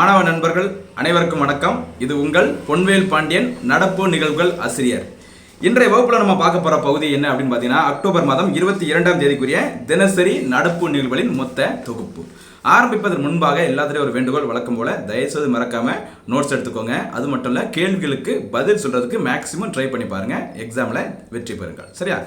மாணவ நண்பர்கள் அனைவருக்கும் வணக்கம். இது உங்கள் பொன்வேல் பாண்டியன் நடப்பு நிகழ்வுகள் ஆசிரியர். இன்றைய வகுப்பில் நம்ம பார்க்க போகிற பகுதி என்ன அப்படின்னு பார்த்தீங்கன்னா அக்டோபர் மாதம் இருபத்தி இரண்டாம் தேதிக்குரிய தினசரி நடப்பு நிகழ்வுகளின் மொத்த தொகுப்பு. ஆரம்பிப்பதற்கு முன்பாக எல்லாத்துலேயும் ஒரு வேண்டுகோள் வழக்கம் போல தயவுசெய்து மறக்காம நோட்ஸ் எடுத்துக்கோங்க. அது மட்டும் இல்லை கேள்விகளுக்கு பதில் சொல்றதுக்கு மேக்ஸிமம் ட்ரை பண்ணி பாருங்க. எக்ஸாமில் வெற்றி பெறுங்கள். சரியா?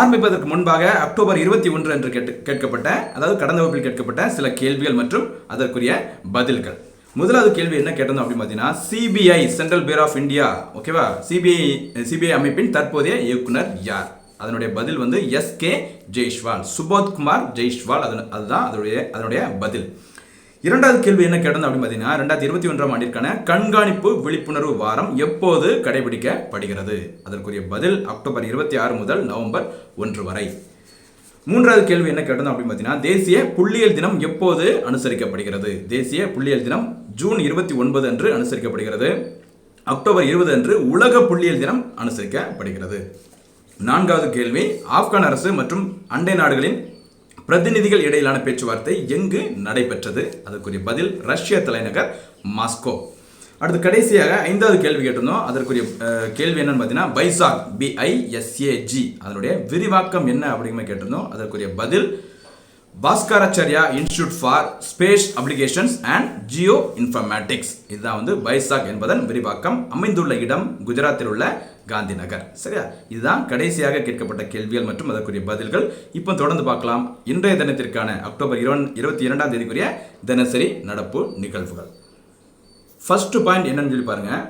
ஆரம்பிப்பதற்கு முன்பாக அக்டோபர் இருபத்தி ஒன்று என்று கேட்டு கேட்கப்பட்ட அதாவது கடந்த வகுப்பில் கேட்கப்பட்ட சில கேள்விகள் மற்றும் அதற்குரிய பதில்கள். முதலாவது கேள்வி என்ன கேட்டோம் அப்படின்னு பார்த்தீங்கன்னா CBI central bureau of India ஓகேவா சிபிஐ சிபிஐ அமைப்பின் தற்போதைய இயக்குனர் யார்? அதனுடைய பதில் வந்து எஸ் கே ஜெய்ஷ்வால் சுபோத்குமார் ஜெய்ஷ்வால் அது அதுதான் அதனுடைய அதனுடைய பதில். இரண்டாவது கேள்வி என்ன கேட்டோம் அப்படின்னு பார்த்தீங்கன்னா ரெண்டாயிரத்தி இருபத்தி ஒன்றாம் ஆண்டிற்கான கண்காணிப்பு விழிப்புணர்வு வாரம் எப்போது கடைபிடிக்கப்படுகிறது? அதற்குரிய பதில் அக்டோபர் இருபத்தி ஆறு முதல் நவம்பர் ஒன்று வரை. மூன்றாவது கேள்வி என்ன கேட்டது அப்படின்னு பார்த்தீங்கன்னா தேசிய புள்ளியியல் தினம் எப்போது அனுசரிக்கப்படுகிறது? தேசிய புள்ளியியல் தினம் ஜூன் இருபத்தி ஒன்பது அன்று அனுசரிக்கப்படுகிறது. அக்டோபர் இருபது அன்று உலக புள்ளியியல் தினம் அனுசரிக்கப்படுகிறது. நான்காவது கேள்வி ஆப்கான் அரசு மற்றும் அண்டை நாடுகளின் பிரதிநிதிகள் இடையிலான பேச்சுவார்த்தை எங்கு நடைபெற்றது? அதற்குரிய பதில் ரஷ்ய தலைநகர் மாஸ்கோ. அடுத்து கடைசியாக ஐந்தாவது கேள்வி கேட்டிருந்தோம். அதற்குரிய கேள்வி என்னன்னு பார்த்தீங்கன்னா பைசாக் பிஐஎஸ்ஏஜி அதனுடைய விரிவாக்கம் என்ன அப்படிங்கிற கேட்டிருந்தோம். அதற்குரிய பதில் Bhaskaracharya institute for space applications and geoinformatics இதுதான் வந்து பைசாக் என்பதன் விரிவாக்கம். அமைந்துள்ள இடம் குஜராத்தில் உள்ள காந்தி நகர் சரியா? இதுதான் கடைசியாக கேட்கப்பட்ட கேள்விகள் மற்றும் அதற்குரிய பதில்கள். இப்போ தொடர்ந்து பார்க்கலாம். இன்றைய தினத்திற்கான அக்டோபர் இருவன் இருபத்தி இரண்டாம் தேதிக்குரிய தினசரி நடப்பு நிகழ்வுகள். ஃபர்ஸ்ட் பாயிண்ட் என்னன்னு சொல்லி பாருங்கள்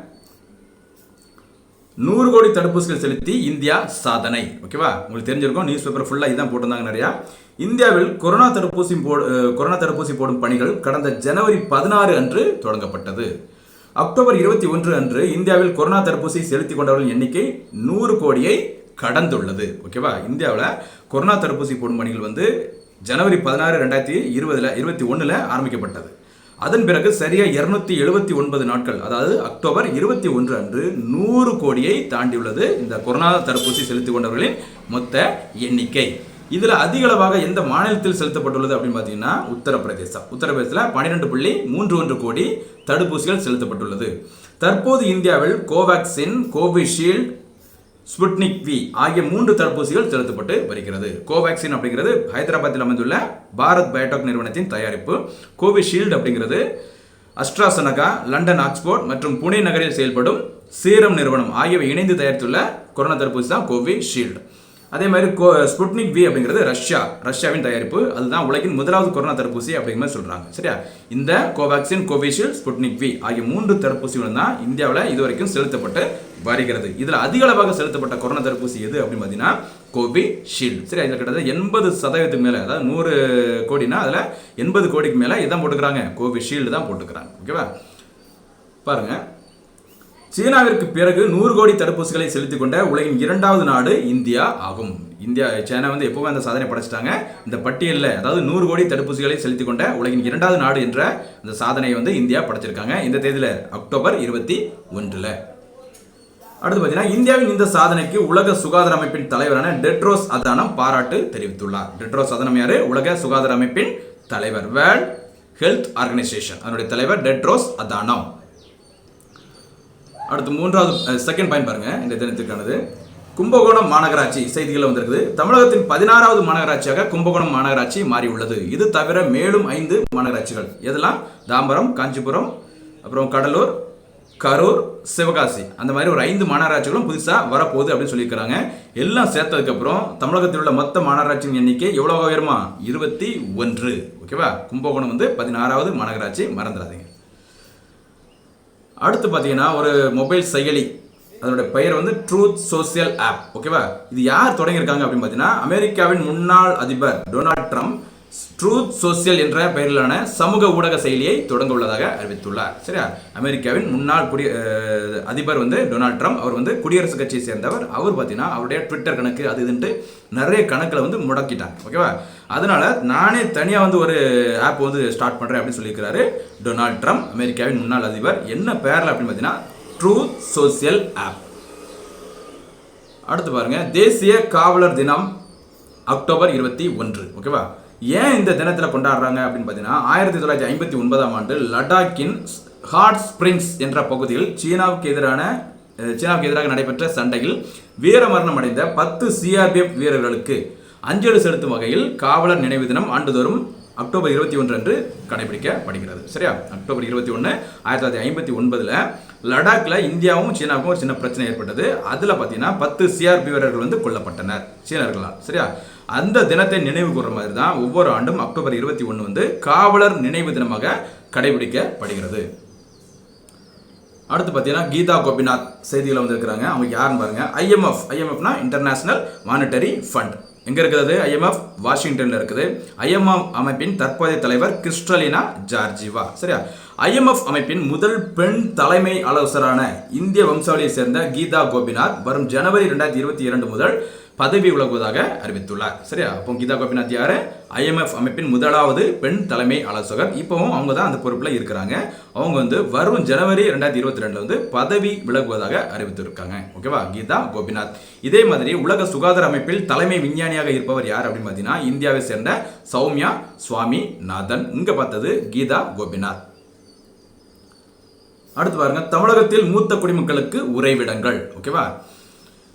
நூறு கோடி தடுப்பூசிகள் செலுத்தி இந்தியா சாதனை. ஓகேவா? உங்களுக்கு தெரிஞ்சிருக்கும் நியூஸ் பேப்பர் ஃபுல்லாக இதான் போட்டிருந்தாங்க நிறையா. இந்தியாவில் கொரோனா தடுப்பூசி போடு கொரோனா தடுப்பூசி போடும் பணிகள் கடந்த ஜனவரி பதினாறு அன்று தொடங்கப்பட்டது. அக்டோபர் இருபத்தி ஒன்று அன்று இந்தியாவில் கொரோனா தடுப்பூசி செலுத்தி கொண்டவர்களின் எண்ணிக்கை நூறு கோடியை கடந்துள்ளது. ஓகேவா? இந்தியாவில் கொரோனா தடுப்பூசி போடும் பணிகள் வந்து ஜனவரி பதினாறு ரெண்டாயிரத்தி இருபதில் இருபத்தி ஒன்றில் ஆரம்பிக்கப்பட்டது. அதன் பிறகு சரியாக இருநூத்தி எழுபத்தி ஒன்பது நாட்கள் அதாவது அக்டோபர் இருபத்தி ஒன்று அன்று நூறு கோடியை தாண்டியுள்ளது இந்த கொரோனா தடுப்பூசி செலுத்திக் கொண்டவர்களின் மொத்த எண்ணிக்கை. இதில் அதிகளவாக எந்த மாநிலத்தில் செலுத்தப்பட்டுள்ளது அப்படின்னு பார்த்தீங்கன்னா உத்தரப்பிரதேசம். உத்தரப்பிரதேசத்தில் பன்னிரெண்டு புள்ளி மூன்று ஒன்று கோடி தடுப்பூசிகள் செலுத்தப்பட்டுள்ளது. தற்போது இந்தியாவில் கோவேக்சின் கோவிஷீல்டு ஸ்புட்னிக் வி ஆகிய மூன்று தடுப்பூசிகள் செலுத்தப்பட்டு வருகிறது. கோவேக்சின் அப்படிங்கிறது ஹைதராபாத்தில் அமைந்துள்ள பாரத் பயோடெக் நிறுவனத்தின் தயாரிப்பு. கோவிஷீல்டு அப்படிங்கிறது அஸ்ட்ராசனகா லண்டன் ஆக்ஸ்போர்ட் மற்றும் புனே நகரில் செயல்படும் சீரம் நிறுவனம் ஆகியவை இணைந்து தயாரித்துள்ள கொரோனா தடுப்பூசி தான் கோவிஷீல்டு. அதே மாதிரி கோ ஸ்புட்னிக் வி அப்படிங்கிறது ரஷ்யா ரஷ்யாவின் தயாரிப்பு. அதுதான் உலகின் முதலாவது கொரோனா தடுப்பூசி அப்படிங்கிற மாதிரி சொல்கிறாங்க சரியா? இந்த கோவேக்சின் கோவிஷீல்டு ஸ்புட்னிக் வி ஆகிய மூன்று தடுப்பூசிகளும் தான் இந்தியாவில் இதுவரைக்கும் செலுத்தப்பட்டு வருகிறது. இதில் அதிக அளவாக செலுத்தப்பட்ட கொரோனா தடுப்பூசி எது அப்படின்னு பார்த்தீங்கன்னா கோவிஷீல்டு. சரி இதில் கிட்டத்தட்ட எண்பது சதவீதத்துக்கு மேலே அதாவது நூறு கோடினா அதில் எண்பது கோடிக்கு மேலே இதான் போட்டுக்கிறாங்க. கோவிஷீல்டு தான் போட்டுக்கிறாங்க. ஓகேவா? பாருங்கள் சீனாவிற்கு பிறகு நூறு கோடி தடுப்பூசிகளை செலுத்திக் கொண்ட உலகின் இரண்டாவது நாடு இந்தியா ஆகும். இந்தியா சைனா வந்து எப்பவுமே அந்த சாதனை படைச்சிட்டாங்க. இந்த பட்டியலில் அதாவது நூறு கோடி தடுப்பூசிகளை செலுத்திக் கொண்ட உலகின் இரண்டாவது நாடு என்ற அந்த சாதனையை வந்து இந்தியா படைச்சிருக்காங்க. இந்த தேதியில் அக்டோபர் இருபத்தி ஒன்றில். அடுத்து பார்த்தீங்கன்னா இந்தியாவின் இந்த சாதனைக்கு உலக சுகாதார அமைப்பின் தலைவரான டெட்ரோஸ் அதானம் பாராட்டு தெரிவித்துள்ளார். டெட்ரோஸ் அதானம் யாரு? உலக சுகாதார அமைப்பின் தலைவர். World health organisation. அதனுடைய தலைவர் டெட்ரோஸ் அதானம். அடுத்து மூன்றாவது செகண்ட் பாயிண்ட் பாருங்க இந்த தினத்திற்கானது. கும்பகோணம் மாநகராட்சி செய்திகள் வந்திருக்குது. தமிழகத்தின் பதினாறாவது மாநகராட்சியாக கும்பகோணம் மாநகராட்சி மாறியுள்ளது. இது தவிர மேலும் ஐந்து மாநகராட்சிகள். எதெல்லாம்? தாம்பரம் காஞ்சிபுரம் அப்புறம் கடலூர் கரூர் சிவகாசி. அந்த மாதிரி ஒரு ஐந்து மாநகராட்சிகளும் புதுசாக வரப்போகுது அப்படின்னு சொல்லியிருக்கிறாங்க. எல்லாம் சேர்த்ததுக்கப்புறம் தமிழகத்தில் உள்ள மொத்த மாநகராட்சியின் எண்ணிக்கை எவ்வளோ உயருமா? இருபத்தி ஒன்று. ஓகேவா? கும்பகோணம் வந்து பதினாறாவது மாநகராட்சி மறந்துடாதீங்க. அடுத்து பார்த்தீங்கன்னா ஒரு மொபைல் செயலி. அதனுடைய பெயர் வந்து ட்ரூத் சோசியல் ஆப் ஓகேவா இது யார் தொடங்கியிருக்காங்க அப்படின்னு பார்த்தீங்கன்னா அமெரிக்காவின் முன்னாள் அதிபர் டொனால்ட் ட்ரம்ப் ட்ரூத் சோசியல் என்ற பெயரிலான சமூக ஊடக செயலியை தொடங்க உள்ளதாக அறிவித்துள்ளார். சரியா? அமெரிக்காவின் முன்னாள் குடி அதிபர் வந்து டொனால்ட் ட்ரம்ப். அவர் வந்து குடியரசுக் கட்சியை சேர்ந்தவர். அவர் பார்த்தீங்கன்னா அவருடைய ட்விட்டர் கணக்கு அது இதுன்ட்டு நிறைய கணக்கில் வந்து முடக்கிட்டாங்க ஓகேவா? அதனால நானே தனியாக வந்து ஒரு ஆப் வந்து ஸ்டார்ட் பண்ணுறேன் அப்படின்னு சொல்லியிருக்கிறாரு டொனால்ட் ட்ரம்ப் அமெரிக்காவின் முன்னாள் அதிபர். என்ன பேரில் அப்படின்னு பார்த்தீங்கன்னா ட்ரூத் சோசியல் ஆப் அடுத்து பாருங்கள் தேசிய காவலர் தினம் அக்டோபர் இருபத்தி ஒன்று. ஓகேவா? ஏன் இந்த தினத்தில் கொண்டாடுறாங்க அப்படின்னு பார்த்தீங்கன்னா ஆயிரத்தி தொள்ளாயிரத்தி ஐம்பத்தி ஒன்பதாம் ஆண்டு லடாக்கின் ஹாட் ஸ்பிரிங்ஸ் என்ற பகுதியில் சீனாவுக்கு எதிரான சீனாவுக்கு எதிராக நடைபெற்ற சண்டையில் வீரமரணம் அடைந்த பத்து சிஆர்பிஎஃப் வீரர்களுக்கு அஞ்சலி செலுத்தும் வகையில் காவலர் நினைவு தினம் ஆண்டுதோறும் அக்டோபர் இருபத்தி ஒன்று அன்று கடைபிடிக்கப்படுகிறது. சரியா? அக்டோபர் இருபத்தி ஒன்று ஆயிரத்தி தொள்ளாயிரத்தி ஐம்பத்தி ஒன்பதில் லடாக்ல இந்தியாவும் சீனாவுக்கும் ஒரு சின்ன பிரச்சனை ஏற்பட்டது. அதில் பார்த்தீங்கன்னா பத்து சிஆர்பி வீரர்கள் வந்து கொல்லப்பட்டனர். சீனர்களால் சரியா? அந்த தினத்தை நினைவு கூற மாதிரி தான் ஒவ்வொரு ஆண்டும் அக்டோபர் இருபத்தி ஒன்று வந்து காவலர் நினைவு தினமாக கடைபிடிக்கப்படுகிறது. அடுத்து பார்த்தீங்கன்னா கீதா கோபிநாத் செய்தியில் வந்திருக்கிறாங்க. அவங்க யாருன்னு பாருங்க. ஐஎம்எஃப் ஐஎம்எஃப்னா இன்டர்நேஷனல் மானிட்டரி ஃபண்ட் எங்கே இருக்கிறது ஐஎம்எஃப் வாஷிங்டனில் இருக்குது. ஐஎம்எஃப் அமைப்பின் தற்போதைய தலைவர் கிறிஸ்டலினா ஜார்ஜிவா. சரியா? ஐஎம்எஃப் அமைப்பின் முதல் பெண் தலைமை ஆலோசரான இந்திய வம்சாவளியை சேர்ந்த கீதா கோபிநாத் வரும் ஜனவரி ரெண்டாயிரத்தி இருபத்தி இரண்டு முதல் பதவி விலகுவதாக அறிவித்துள்ளார். சரியா? அப்போ கீதா கோபிநாத் யார்? ஐஎம்எஃப் அமைப்பின் முதலாவது பெண் தலைமை ஆலோசகர். இப்போவும் அவங்க தான் அந்த பொறுப்பில் இருக்கிறாங்க. அவங்க வந்து வரும் ஜனவரி ரெண்டாயிரத்தி இருபத்தி ரெண்டில் வந்து பதவி விலகுவதாக அறிவித்திருக்காங்க. ஓகேவா? கீதா கோபிநாத். இதே மாதிரி உலக சுகாதார அமைப்பில் தலைமை விஞ்ஞானியாக இருப்பவர் யார் அப்படின்னு பார்த்தீங்கன்னா இந்தியாவை சேர்ந்த சௌமியா சுவாமி நாதன் இங்கே பார்த்தது கீதா கோபிநாத். அடுத்து பாருங்க தமிழகத்தில் மூத்த குடிமக்களுக்கு உறைவிடங்கள். ஓகேவா?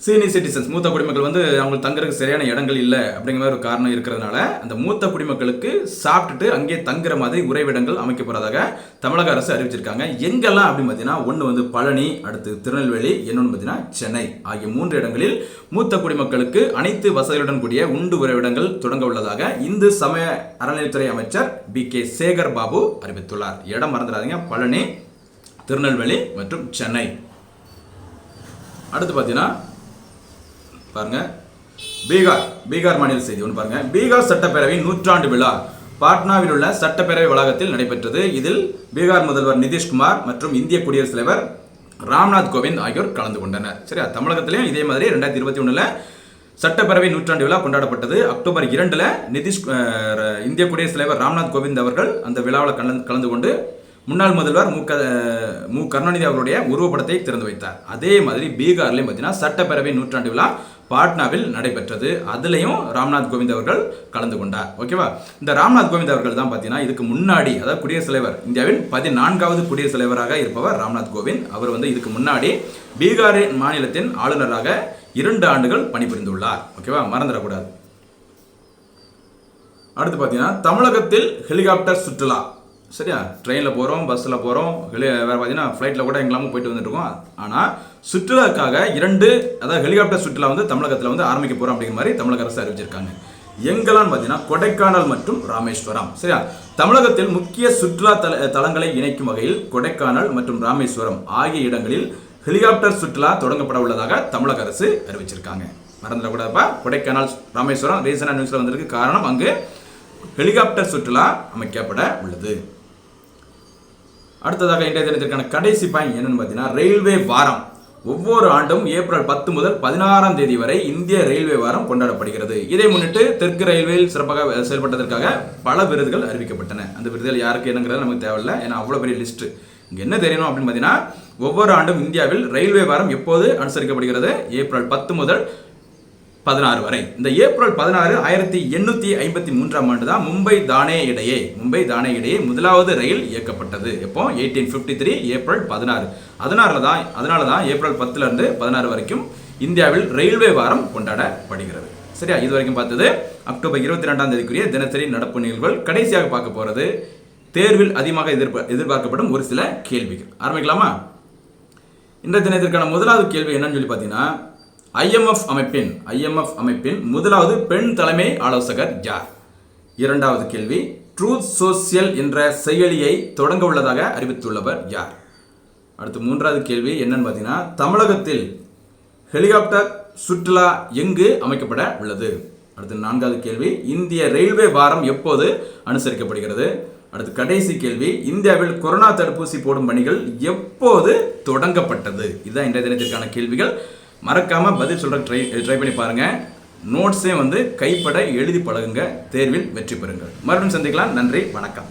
சீனியர் சிட்டிசன்ஸ் மூத்த குடிமக்கள் வந்து அவங்களுக்கு தங்குறதுக்கு சரியான இடங்கள் இல்லை அப்படிங்கிற மாதிரி ஒரு காரணம் இருக்கிறதுனால அந்த மூத்த குடிமக்களுக்கு சாப்பிட்டுட்டு அங்கே தங்குற மாதிரி உறைவிடங்கள் அமைக்க போறதாக தமிழக அரசு அறிவிச்சிருக்காங்க. எங்கெல்லாம் அப்படின்னு பார்த்தீங்கன்னா ஒன்று வந்து பழனி அடுத்து திருநெல்வேலி இன்னொன்று பார்த்தீங்கன்னா சென்னை ஆகிய மூன்று இடங்களில் மூத்த குடிமக்களுக்கு அனைத்து வசதிகளுடன் கூடிய உண்டு உறைவிடங்கள் தொடங்க உள்ளதாக இந்து சமய அறநிலைத்துறை அமைச்சர் பி கே சேகர் பாபு அறிவித்துள்ளார். இடம் மறந்துடாதீங்க பழனி திருநெல்வேலி மற்றும் சென்னை. அடுத்து பார்த்தீங்கன்னா பாருங்க பீகார் பீகார் மாநில செய்தி ஒன்று பாருங்க. பீகார் சட்டப்பேரவை நூற்றாண்டு விழா. பாட்னாவில் உள்ள சட்டப்பேரவை வளாகத்தில் நடைபெற்றது. இதில் பீகார் முதல்வர் நிதிஷ்குமார் மற்றும் இந்திய குடியரசுத் தலைவர் ராம்நாத் கோவிந்த் ஆகியோர் கலந்து கொண்டனர். சரியா? தமிழகத்திலையும் இதே மாதிரி ரெண்டாயிரத்தி இருபத்தி ஒன்றில் சட்டப்பேரவை நூற்றாண்டு விழா கொண்டாடப்பட்டது. அக்டோபர் இரண்டில் நிதிஷ் இந்திய குடியரசுத் தலைவர் ராம்நாத் கோவிந்த் அவர்கள் அந்த விழாவில் கலந்து கலந்து கொண்டு முன்னாள் முதல்வர் மு க மு கருணாநிதி அவருடைய உருவப்படத்தை திறந்து வைத்தார். அதே மாதிரி பீகார்லேயும் பார்த்தீங்கன்னா சட்டப்பேரவை நூற்றாண்டு விழா பாட்னாவில் நடைபெற்றது. அதுலேயும் ராம்நாத் கோவிந்த் அவர்கள் கலந்து கொண்டார். ஓகேவா இந்த ராம்நாத் கோவிந்த் அவர்கள் தான் பார்த்தீங்கன்னா இதுக்கு முன்னாடி அதாவது குடியரசுத் தலைவர் இந்தியாவின் பதினான்காவது குடியரசுத் தலைவராக இருப்பவர் ராம்நாத் கோவிந்த். அவர் வந்து இதுக்கு முன்னாடி பீகாரின் மாநிலத்தின் ஆளுநராக இரண்டு ஆண்டுகள் பணிபுரிந்துள்ளார். ஓகேவா மறந்துடக்கூடாது. அடுத்து பார்த்தீங்கன்னா தமிழகத்தில் ஹெலிகாப்டர் சுற்றுலா. சரியா? ட்ரெயினில் போகிறோம் பஸ்ஸில் போகிறோம் ஹெலி வேறு பார்த்தீங்கன்னா ஃப்ளைட்டில் கூட எங்கெல்லாமும் போயிட்டு வந்துட்டு ஆனால் சுற்றுலாக்காக இரண்டு அதாவது ஹெலிகாப்டர் சுற்றுலா வந்து தமிழகத்தில் வந்து ஆரம்பிக்க போகிறோம் அப்படிங்கிற மாதிரி தமிழக அரசு அறிவிச்சிருக்காங்க. எங்கெல்லாம் பார்த்தீங்கன்னா கொடைக்கானல் மற்றும் ராமேஸ்வரம் சரியா? தமிழகத்தில் முக்கிய சுற்றுலா தல தலங்களை இணைக்கும் வகையில் கொடைக்கானல் மற்றும் ராமேஸ்வரம் ஆகிய இடங்களில் ஹெலிகாப்டர் சுற்றுலா தொடங்கப்பட உள்ளதாக தமிழக அரசு அறிவிச்சிருக்காங்க. மறந்துடக்கூடாதுப்பா கொடைக்கானல் ராமேஸ்வரம் ரீசனாக நியூஸில் வந்திருக்கு. காரணம் அங்கு ஹெலிகாப்டர் சுற்றுலா அமைக்கப்பட உள்ளது. அடுத்ததாக இன்றைய தினத்திற்கான கடைசி பாயிண்ட் என்னன்னு பார்த்தீங்கன்னா ரயில்வே வாரம். ஒவ்வொரு ஆண்டும் ஏப்ரல் பத்து முதல் பதினாறாம் தேதி வரை இந்திய ரயில்வே வாரம் கொண்டாடப்படுகிறது. இதை முன்னிட்டு தெற்கு ரயில்வேயில் சிறப்பாக செயல்பட்டதற்காக பல விருதுகள் அறிவிக்கப்பட்டன. அந்த விருதுகள் யாருக்கு என்னங்கிறது நமக்கு தேவையில்லை ஏன்னா அவ்வளோ பெரிய லிஸ்ட் இங்கே என்ன தெரியணும் அப்படின்னு பார்த்தீங்கன்னா ஒவ்வொரு ஆண்டும் இந்தியாவில் ரயில்வே வாரம் எப்போது அனுசரிக்கப்படுகிறது? ஏப்ரல் பத்து முதல் பதினாறு வரை. இந்த ஏப்ரல் பதினாறு ஆயிரத்தி எண்ணூத்தி ஐம்பத்தி மூன்றாம் ஆண்டு தான் மும்பை தானே இடையே மும்பை தானே இடையே முதலாவது ரயில் இயக்கப்பட்டது. எப்போ? எயிட்டீன் ஃபிஃப்டி த்ரீ ஏப்ரல் பதினாறு. அதனால தான் அதனால தான் ஏப்ரல் பத்துல இருந்து பதினாறு வரைக்கும் இந்தியாவில் ரயில்வே வாரம் கொண்டாடப்படுகிறது. சரியா? இது வரைக்கும் பார்த்தது. அக்டோபர் இருபத்தி ரெண்டாம் தேதிக்குரிய தினசரி நடப்பு நிகழ்வுகள் கடைசியாக பார்க்க போறது. தேர்வில் அதிகமாக எதிர்பா எதிர்பார்க்கப்படும் ஒரு சில கேள்விகள். ஆரம்பிக்கலாமா? இன்றைய தினத்திற்கான முதலாவது கேள்வி என்னன்னு சொல்லி பார்த்தீங்கன்னா ஐஎம்எஃப் அமைப்பின் ஐஎம்எஃப் அமைப்பின் முதலாவது பெண் தலைமை ஆலோசகர் யார்? இரண்டாவது கேள்வி ட்ரூத் சோசியல் என்ற செயலியை தொடங்க உள்ளதாக அறிவித்துள்ளவர் யார்? அடுத்து மூன்றாவது கேள்வி என்னன்னு பார்த்தீங்கன்னா தமிழகத்தில் ஹெலிகாப்டர் சுற்றுலா எங்கு அமைக்கப்பட உள்ளது? அடுத்து நான்காவது கேள்வி இந்திய ரயில்வே வாரம் எப்போது அனுசரிக்கப்படுகிறது? அடுத்து கடைசி கேள்வி இந்தியாவில் கொரோனா தடுப்பூசி போடும் பணிகள் எப்போது தொடங்கப்பட்டது? இதுதான் இன்றைய தினத்திற்கான கேள்விகள். மறக்காமல் பதில் சொல்கிற ட்ரை ட்ரை பண்ணி பாருங்கள் நோட்ஸே வந்து கைப்பட எழுதி பழகுங்க. தேர்வில் வெற்றி பெறுங்கள். மறுபடியும் சந்திக்கலாம். நன்றி. வணக்கம்.